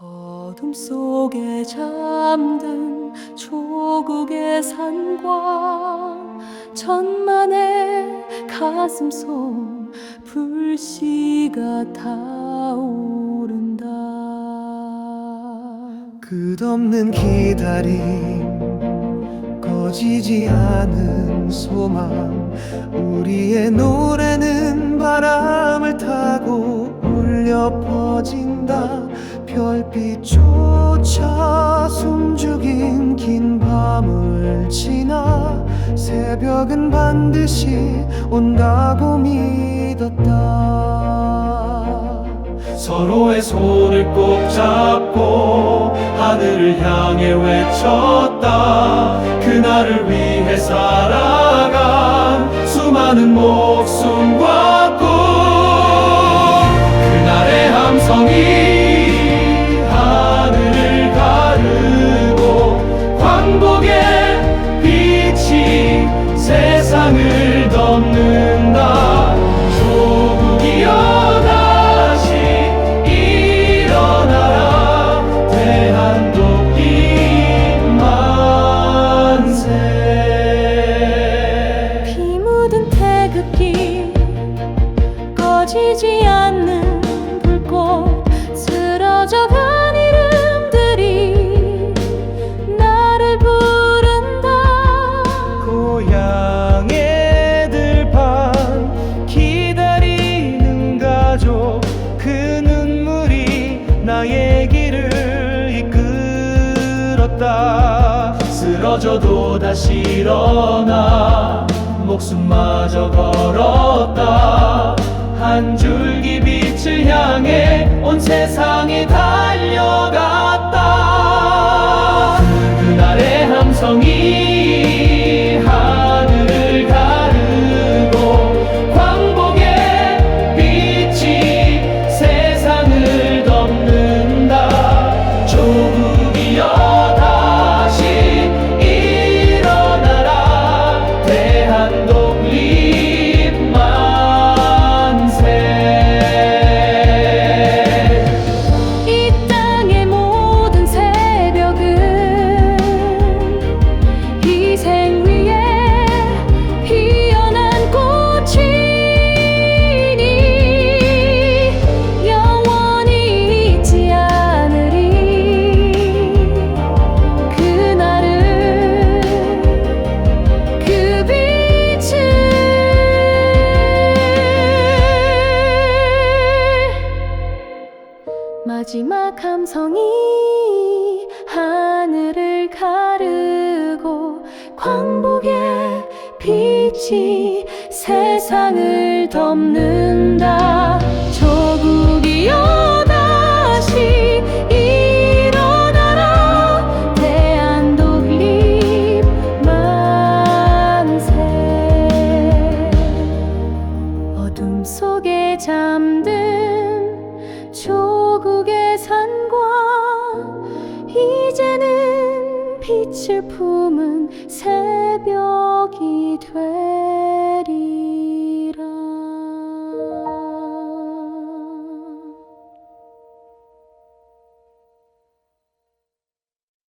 어둠 속에 잠든 조국의 산광 천만의 가슴 속 불씨가 타오른다. 끝없는 기다림 꺼지지 않은 소망 우리의 노래는 바람을 지나 새벽은 반드시 온다고 믿었다. 서로의 손을 꼭 잡고 하늘을 향해 외쳤다. 그날을 위해 살아간 수많은 목숨과 세상을 덮는다. 조국이여 다시 일어나라. 대한독립 만세. 피 묻은 태극기 꺼지지 않는 불꽃 쓰러져간 이끌었다 쓰러져도 다시 일어나. 목숨마저 걸었다. 한 줄기 빛을 향해 온 세상이 달려 한 마지막 함성이 하늘을 가르고 광복의 빛이 세상을 덮는다 빛을 품은 새벽이 되리.